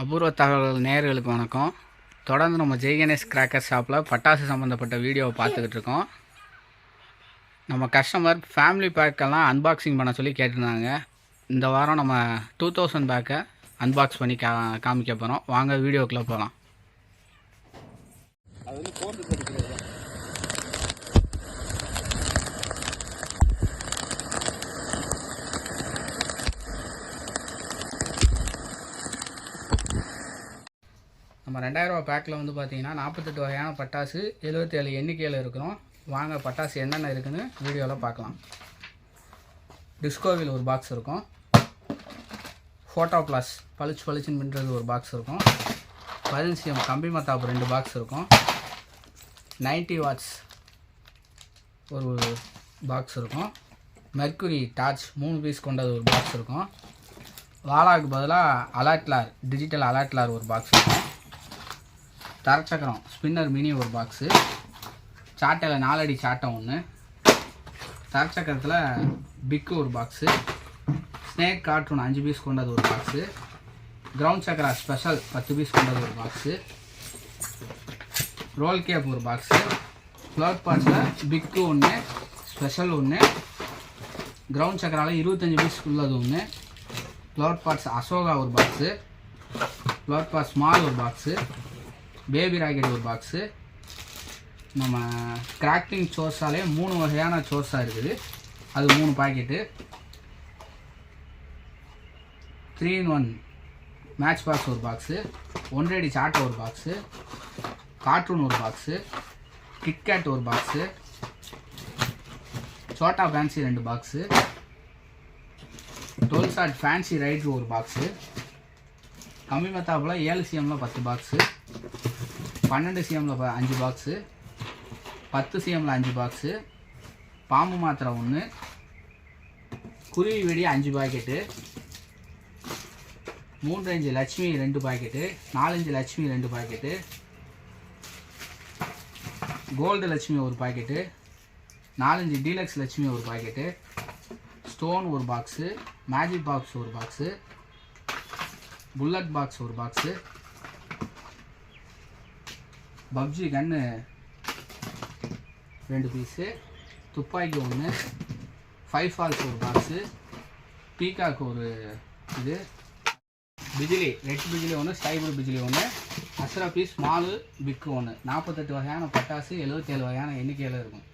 அபூர்வ தகவல்கள் நேயர்களுக்கு வணக்கம். தொடர்ந்து நம்ம ஜெய்கணேஷ் கிராக்கர் ஷாப்பில் பட்டாசு சம்மந்தப்பட்ட வீடியோவை பார்த்துக்கிட்டு இருக்கோம். நம்ம கஸ்டமர் ஃபேமிலி பேக்கெல்லாம் அன்பாக்சிங் பண்ண சொல்லி கேட்டிருந்தாங்க. இந்த வாரம் நம்ம டூ தௌசண்ட் பேக்கை அன்பாக்ஸ் பண்ணி கா காமிக்க போகிறோம் வாங்க வீடியோக்குள்ளே போகலாம் அது வந்து நம்ம ரெண்டாயிரரூவா பேக்கில் வந்து பார்த்திங்கன்னா நாற்பத்தெட்டு வகையான பட்டாசு எழுபத்தி ஏழு எண்ணிக்கையில் இருக்கிறோம். வாங்க பட்டாசு என்னென்ன இருக்குதுன்னு வீடியோவில் பார்க்கலாம். டிஸ்கோவில் ஒரு பாக்ஸ் இருக்கும். ஃபோட்டோ ப்ளஸ் பளிச்சு பளிச்சுன்னு பின்றது ஒரு பாக்ஸ் இருக்கும். பதினஞ்சியம் கம்பி மத்தாப்பு ரெண்டு பாக்ஸ் இருக்கும். 90 வாட்ஸ் ஒரு பாக்ஸ் இருக்கும். மெர்க்குரி டார்ச் மூணு பீஸ் கொண்டது ஒரு பாக்ஸ் இருக்கும். வாலாவுக்கு பதிலாக அலாட்லார் டிஜிட்டல் அலாட்லார் ஒரு பாக்ஸ் இருக்கும். தரச்சக்கரம் ஸ்பின்னர் மினி ஒரு பாக்ஸு சாட்டையில் நாலடி சாட்டம் ஒன்று தரச்சக்கரத்தில் பிக்கு ஒரு பாக்ஸு ஸ்னேக் கார்ட்டூன் அஞ்சு பீஸ் கொண்டது ஒரு பாக்ஸு கிரவுண்ட் சக்கரா ஸ்பெஷல் பத்து பீஸ் கொண்டது ஒரு பாக்ஸு ரோல் கேப் ஒரு பாக்ஸு ஃப்ளவர் பார்ட்ஸில் பிக்கு ஒன்று ஸ்பெஷல் ஒன்று கிரவுண்ட் சக்கராவில் இருபத்தஞ்சி பீஸ் உள்ளது ஒன்று ஃப்ளோட் பார்ட்ஸ் அசோகா ஒரு பாக்ஸு ஃப்ளவர் பாட்ஸ் ஸ்மால் ஒரு பாக்ஸு பேபி ராக்கெட் ஒரு பாக்ஸு நம்ம கிராக்கிங் சோர்ஸாலே மூணு வகையான சோர்ஸாக இருக்குது. அது மூணு packet three in one match box ஒரு பாக்ஸு ஒன்றடி சாட்டை ஒரு பாக்ஸு கார்ட்டூன் ஒரு பாக்ஸு கிட்கேட் ஒரு பாக்ஸு சோட்டா ஃபேன்சி ரெண்டு பாக்ஸு டுவெல் சாட் ஃபேன்சி ரைட்ரு ஒரு பாக்ஸு கம்மி மெத்தாப்பில் ஏழு சிஎம்மில் பத்து பாக்ஸு பன்னெண்டு சிஎம்மில் அஞ்சு பாக்ஸு பத்து சிஎம்மில் அஞ்சு பாக்ஸு பாம்பு மாத்திரை ஒன்று குருவி வெடி அஞ்சு பாக்கெட்டு மூன்று அஞ்சு லட்சுமி ரெண்டு பாக்கெட்டு நாலஞ்சு லட்சுமி ரெண்டு பாக்கெட்டு கோல்டு லட்சுமி ஒரு பாக்கெட்டு நாலஞ்சு டீலக்ஸ் லட்சுமி ஒரு பாக்கெட்டு ஸ்டோன் ஒரு பாக்ஸு மேஜிக் பாக்ஸ் ஒரு பாக்ஸு புல்லட் பாக்ஸ் ஒரு பாக்ஸு பப்ஜி கன்று ரெண்டு பீஸு துப்பாக்கி ஒன்று ஃபைவ் ஃபால்ஸ் ஒரு பாக்ஸு பீகாக் ஒரு இது. பிஜிலி ரெட் பிஜிலி ஒன்று ஸ்கை பிஜிலி ஒன்று அஸ்ரா பீஸ் ஸ்மாலு பிக்கு ஒன்று நாற்பத்தெட்டு வகையான பட்டாசு எழுபத்தேழு வகையான எண்ணிக்கையில் இருக்கும்.